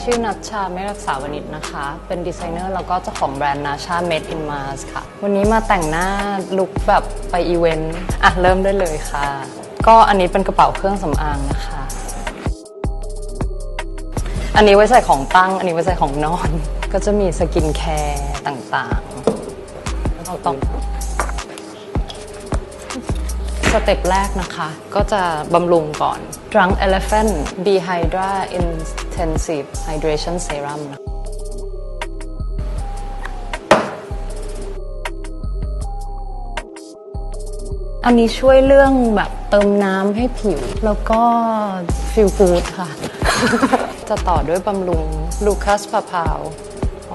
ชื่อนัชชาไม่รักษาวณิชนะคะ เป็นดีไซเนอร์แล้วก็เจ้าของแบรนด์นาชา Made in Mars ค่ะ วันนี้มาแต่งหน้าลุคแบบไปอีเวนต์ อะ เริ่มได้เลยค่ะ ก็อันนี้เป็นกระเป๋าเครื่องสำอางนะคะ อันนี้ไว้ใส่ของตั้ง อันนี้ไว้ใส่ของนอน ก็จะมีสกินแคร์ต่างๆเราต้องสเต็ปแรกนะคะ ก็จะบำรุงก่อน Drunk Elephant Dehydra Intensive Hydration Serum นะอันนี้ช่วยเรื่องแบบเติมน้ำให้ผิว แล้วก็ feel good ค่ะ จะต่อด้วยบำรุง Lucas p a p a u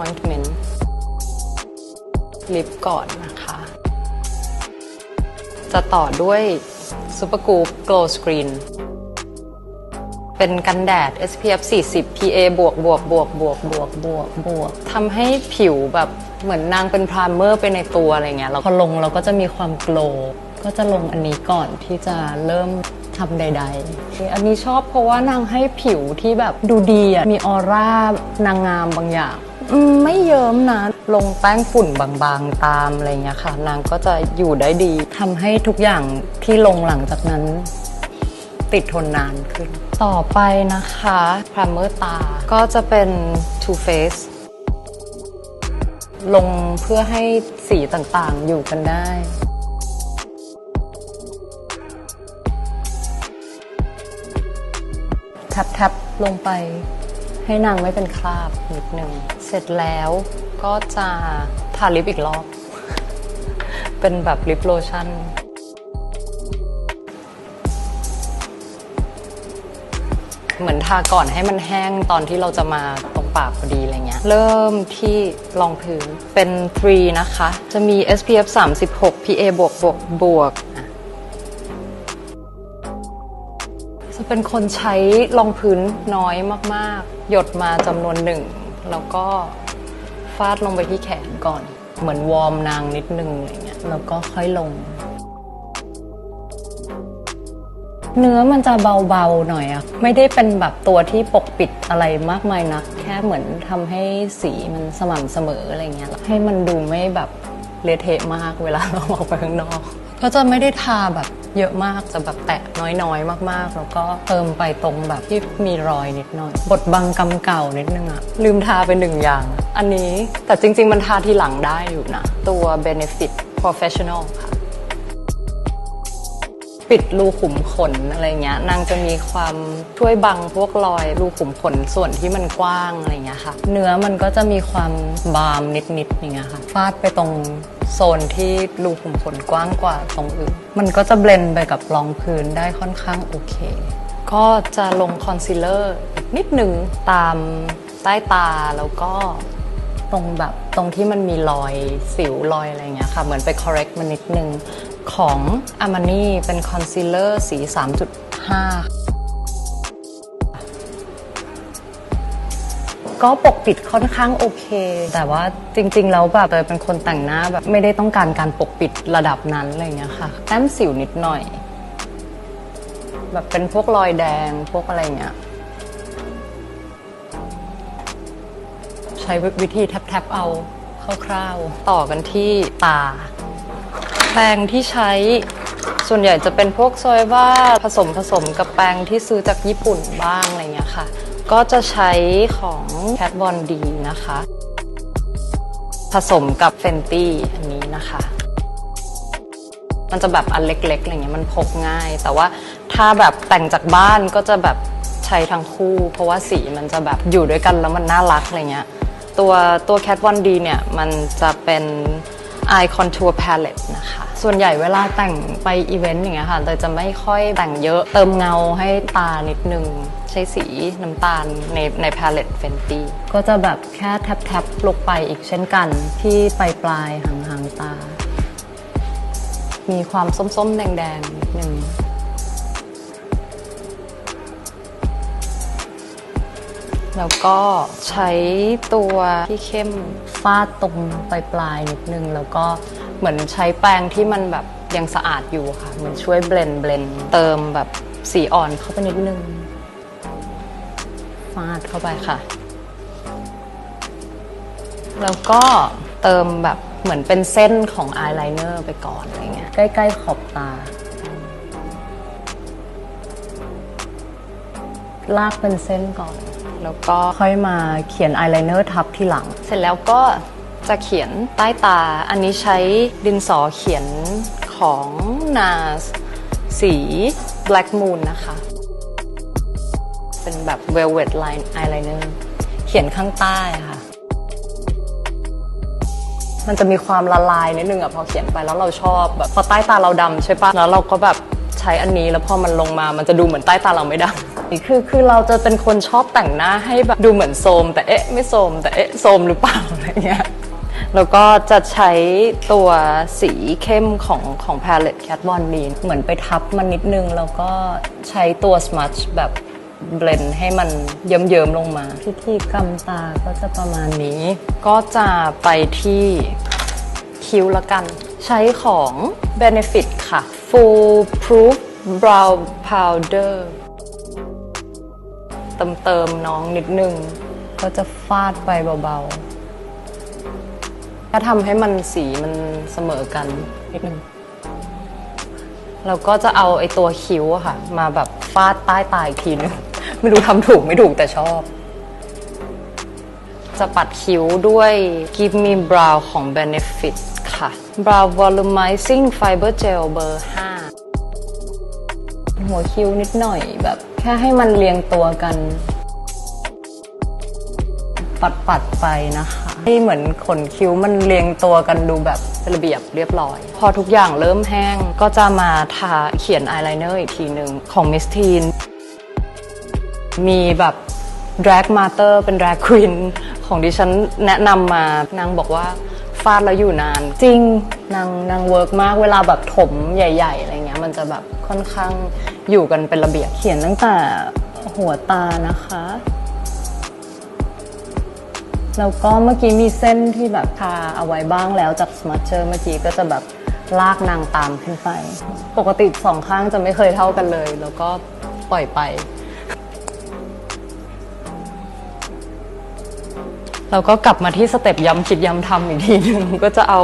Ointment ลิปก่อนนะคะ จะต่อด้วย Super Goop Glow Screen เป็นกันแดด SPF 40 PA บวกบวกบวกบวกบวกบวกบวกทำให้ผิวแบบเหมือนนางเป็นพรามเมอร์ไปในตัวอะไรเงี้ยแล้วพอลงเราก็จะมีความโกลว์ก็จะลงอันนี้ก่อนที่จะเริ่มทำใดๆ อันนี้ชอบเพราะว่านางให้ผิวที่แบบดูดีอะมีออร่านางงามบางอย่างไม่เยิ้มนะลงแป้งฝุ่นบางๆตามอะไรเงี้ยค่ะ นางก็จะอยู่ได้ดีทำให้ทุกอย่างที่ลงหลังจากนั้น ติดทนนานขึ้น ต่อไปนะคะพรามเมอร์ตา ก็จะเป็น Too Faced ลงเพื่อให้สีต่างๆอยู่กันได้ท็บๆลงไปให้นางไม่เป็นคราบนิดหนึ่ง เสร็จแล้วก็จะทาลิปอีกรอบ เป็นแบบลิปโลชั่น เหมือนทาก่อนให้มันแห้งตอนที่เราจะมาตรงปากพอดีอะไรเงี้ย เริ่มที่รองพื้นเป็น 3 นะคะ จะมี SPF 36 PA บวกบวกบวกจะเป็นคนใช้รองพื้นน้อยมากๆ หยดมาจำนวนหนึ่ง แล้วก็ฟาดลงไปที่แขนก่อน เหมือนวอร์มนางนิดนึงอะไรเงี้ย แล้วก็ค่อยลง เนื้อมันจะเบาๆหน่อยอะไม่ได้เป็นแบบตัวที่ปกปิดอะไรมากมายนัก แค่เหมือนทำให้สีมันสม่ำเสมออะไรเงี้ยให้มันดูไม่แบบเละเทะมากเวลาเราออกไปข้างนอก ก็จะไม่ได้ทาแบบเยอะมากจะแบบแตะน้อยๆ มากๆ แล้วก็เติมไปตรงแบบที่มีรอยนิดหน่อยบทบังกำเก่านิดนึงอะลืมทาไปหนึ่งอย่าง อันนี้แต่จริงๆ มันทาทีหลังได้อยู่นะ ตัว Benefit Professional ค่ะ ปิดรูขุมขนอะไรเงี้ยนางจะมีความช่วยบังพวกรอยรูขุมขนส่วนที่มันกว้างอะไรเงี้ยค่ะ เนื้อมันก็จะมีความบามนิดๆอย่างเงี้ยค่ะฟาดไปตรงโซนที่รูขุมขนกว้างกว่าตรงอื่น มันก็จะเบลนไปกับรองพื้นได้ค่อนข้างโอเค ก็จะลงคอนซีลเลอร์นิดหนึ่งตามใต้ตาแล้วก็ ตรงแบบตรงที่มันมีรอยสิวรอยอะไรเงี้ยค่ะ เหมือนไป correct มันนิดนึง ของ a m a n i เป็นคอนซีลเลอร์สี 3.5 ก็ปกปิดค่อนข้างโอเค แต่ว่าจริงๆ แล้วแบบเตยเป็นคนแต่งหน้าแบบไม่ได้ต้องการการปกปิดระดับนั้นอะไรเงี้ยค่ะ แต้มสิวนิดหน่อย แบบเป็นพวกรอยแดงพวกอะไรเงี้ย ช้วิธีแทบๆเอาคร่าวๆ ต่อกันที่ตา แปรงที่ใช้ส่วนใหญ่จะเป็นพวกซอยว่าผสมผสมกับแปรงที่ซื้อจากญี่ปุ่นบ้างอะไรเงี้ยค่ะ ก็จะใช้ของ Kat Von D นะคะ ผสมกับ Fenty อันนี้นะคะ มันจะแบบอันเล็กๆอะไรเงี้ยมันพกง่าย แต่ว่าถ้าแบบแต่งจากบ้านก็จะแบบใช้ทั้งคู่ เพราะว่าสีมันจะแบบอยู่ด้วยกันแล้วมันน่ารักอะไรเงี้ย ตัวตัว Kat Von D เนี่ย มันจะเป็น Eye Contour Palette นะคะ ส่วนใหญ่เวลาแต่งไปอีเวนต์อย่างเงี้ยค่ะเตยจะไม่ค่อยแต่งเยอะเติมเงาให้ตานิดนึง ใช้สีน้ำตาลในใน palette Fenty ก็จะแบบแค่แท็บๆลงไปอีกเช่นกันที่ปลายปลายหางๆตา มีความส้มๆ แดงๆนิดนึง แล้วก็ใช้ตัวที่เข้มฟาดตรงปลายปลายนิดนึง แล้วก็เหมือนใช้แปรงที่มันแบบยังสะอาดอยู่ค่ะ เหมือนช่วยเบลนเบลนเติมแบบสีอ่อนเข้าไปนิดนึง ฟาดเข้าไปค่ะ แล้วก็เติมแบบเหมือนเป็นเส้นของอายไลเนอร์ไปก่อนอะไรเงี้ยใกล้ ๆ ขอบตา ลากเป็นเส้นก่อน แล้วก็ค่อยมาเขียนอายไลเนอร์ทับที่หลัง เสร็จแล้วก็จะเขียนใต้ตา อันนี้ใช้ดินสอเขียนของ NARS สี Black Moon นะคะ เป็นแบบ velvet line eyeliner เขียนข้างใต้ค่ะ มันจะมีความละลายนิดนึงอะพอเขียนไปแล้วเราชอบแบบพอใต้ตาเราดำใช่ปะแล้วเราก็แบบใช้อันนี้แล้วพอมันลงมา มันจะดูเหมือนใต้ตาเราไม่ดำ คือคือเราจะเป็นคนชอบแต่งหน้าให้แบบดูเหมือนโทรมแต่เอ๊ะไม่โทรมแต่เอ๊ะโทรมหรือเปล่าอะไรเงี้ยแล้วก็จะใช้ตัวสีเข้มของของ palette Kat Von D เหมือนไปทับมันนิดนึง แล้วก็ใช้ตัว smudge แบบเบลนให้มันเยิ้มๆลงมา พิธีกรรมตาก็จะประมาณนี้ ก็จะไปที่คิ้วละกัน ใช้ของ Benefit ค่ะ Full Proof Brow Powder เติมเติมน้องนิดนึง ก็จะฟาดไปเบาๆ ถ้าทำให้มันสีมันเสมอกันนิดนึงเราก็จะเอาไอตัวคิ้วอะค่ะ มาแบบฟาดใต้ตาอีกทีนึง ไม่รู้ทำถูกไม่ถูกแต่ชอบ จะปัดคิ้วด้วย Give Me Brow ของ Benefit ค่ะ Brow Volumizing Fiber Gel เบอร์ 5 หัวคิ้วนิดหน่อยแบบ ค่ให้มันเรียงตัวกัน ปัดปัดๆไปนะคะให้เหมือนขนคิ้วมันเรียงตัวกันดูแบบเป็นระเบียบเรียบร้อย พอทุกอย่างเริ่มแห้งก็จะมาทาเขียนอายไลเนอร์อีกทีหนึ่งของ Miss Teen มีแบบ drag master เป็น drag queen ของดิฉันแนะนำมานางบอกว่า ฟาดแล้วอยู่นาน จริงนางนางเวิร์กมากเวลาแบบถมใหญ่ ๆ อะไรเงี้ย มันจะแบบค่อนข้างอยู่กันเป็นระเบียบเขียนตั้งแต่หัวตานะคะ แล้วก็เมื่อกี้มีเส้นที่แบบทาเอาไว้บ้างแล้วจากสมาร์เจอร์เมื่อกี้ก็จะแบบลากนางตามขึ้นไป ปกติสองข้างจะไม่เคยเท่ากันเลย แล้วก็ปล่อยไป เราก็กลับมาที่สเต็ปย้ำคิดย้ำทำอีกทีหนึ่งก็จะเอา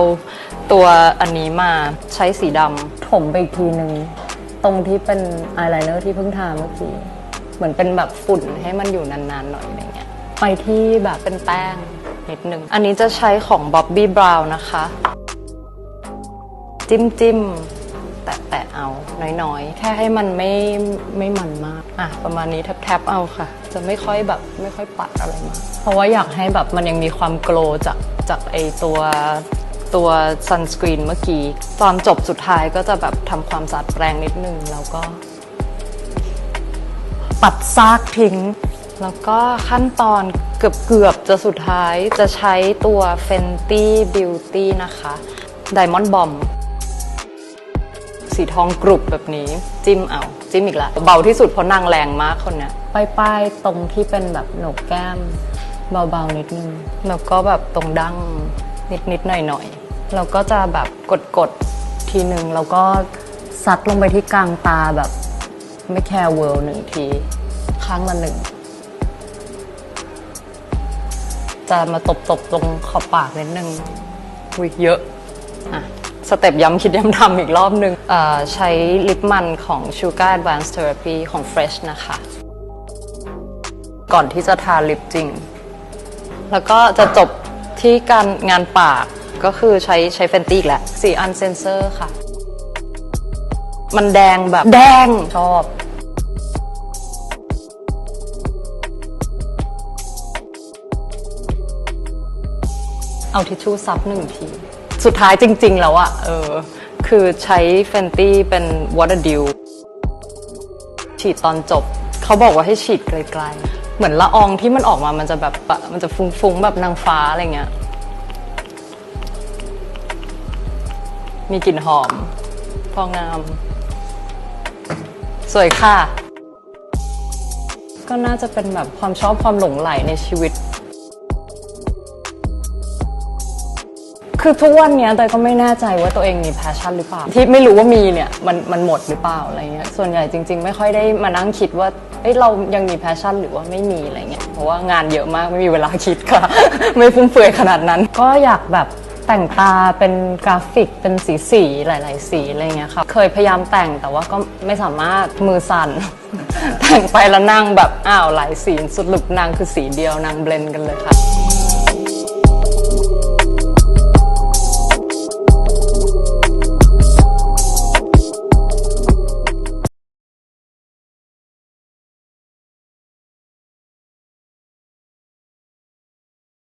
ตัวอันนี้มาใช้สีดำถมไปอีกทีหนึ่งตรงที่เป็นอายไลเนอร์ที่เพิ่งทาเมื่อกี้เหมือนเป็นแบบฝุ่นให้มันอยู่นานๆหน่อยอะไรเงี้ยไปที่แบบเป็นแป้งนิดนึง อันนี้จะใช้ของ Bobbi Brown นะคะ จิ้มจิ้ม แตะแตะเอาน้อยๆ แค่ให้มันไม่ไม่มันมากอะประมาณนี้แทบๆเอาค่ะ จะไม่ค่อยแบบไม่ค่อยปัดอะไรมากเพราะว่าอยากให้แบบมันยังมีความโกลจากจากไอตัวตัวซันสกรีนเมื่อกี้ ตอนจบสุดท้ายก็จะแบบทำความสะอาดแปรงนิดนึง แล้วก็ ปัดซากทิ้ง แล้วก็ขั้นตอนเกือบเกือบจะสุดท้ายจะใช้ตัว Fenty Beauty นะคะ Diamond Bomb สีทองกรุบแบบนี้ จิ้มเอา จิ้มอีกละเบาที่สุดเพราะนางแรงมากคนเนี้ยป้ายๆตรงที่เป็นแบบโหนกแก้ม เบาๆนิดนึงแล้วก็แบบตรงดั้งนิดๆหน่อยๆแล้วก็จะแบบกดๆทีนึงแล้วก็ซัดลงไปที่กลางตาแบบไม่แคร์เวิลด์หนึ่งทีข้างละหนึ่งจะมาตบๆตรงขอบปากนิดนึงวิเยอะ อะ สเต็ปย้ำคิดย้ำทำอีกรอบนึงเอ่อใช้ลิปมันของ Sugar Advanced Therapy ของ Fresh นะคะ ก่อนที่จะทาลิปจริง แล้วก็จะจบที่การงานปากก็คือใช้ใช้เฟนตี้อีกแหละสีอันเซนเซอร์ค่ะ มันแดงแบบแดงชอบเอาทิชชู่ซับหนึ่งที สุดท้ายจริง ๆ แล้วอะเออคือใช้เฟนตี้เป็น water dew ฉีดตอนจบ เขาบอกว่าให้ฉีดไกลๆ เหมือนละอองที่มันออกมามันจะแบบมันจะฟุ้งๆ แบบนางฟ้าอะไรเงี้ย มีกลิ่นหอม พองาม สวยค่ะ ก็น่าจะเป็นแบบความชอบความหลงไหลในชีวิต คือทุกวันเนี้ยเตยก็ไม่แน่ใจว่าตัวเองมีแพชชั่นหรือเปล่า ที่ไม่รู้ว่ามีเนี่ยมันมันหมดหรือเปล่าอะไรเงี้ยส่วนใหญ่จริง ๆ ไม่ค่อยได้มานั่งคิดว่าเอ้ยเรายังมีแพชชั่นหรือว่าไม่มีอะไรเงี้ยเพราะว่างานเยอะมากไม่มีเวลาคิดค่ะ ไม่ฟุ่มเฟือยขนาดนั้น ก็อยากแบบแต่งตาเป็นกราฟิกเป็นสีสีหลาย ๆ สีอะไรเงี้ยค่ะเคยพยายามแต่งแต่ว่าก็ไม่สามารถมือสั่น แต่งไปแล้วนั่งแบบอ้าวหลายสีสรุปนางคือสีเดียวนางเบลนกันเลยค่ะ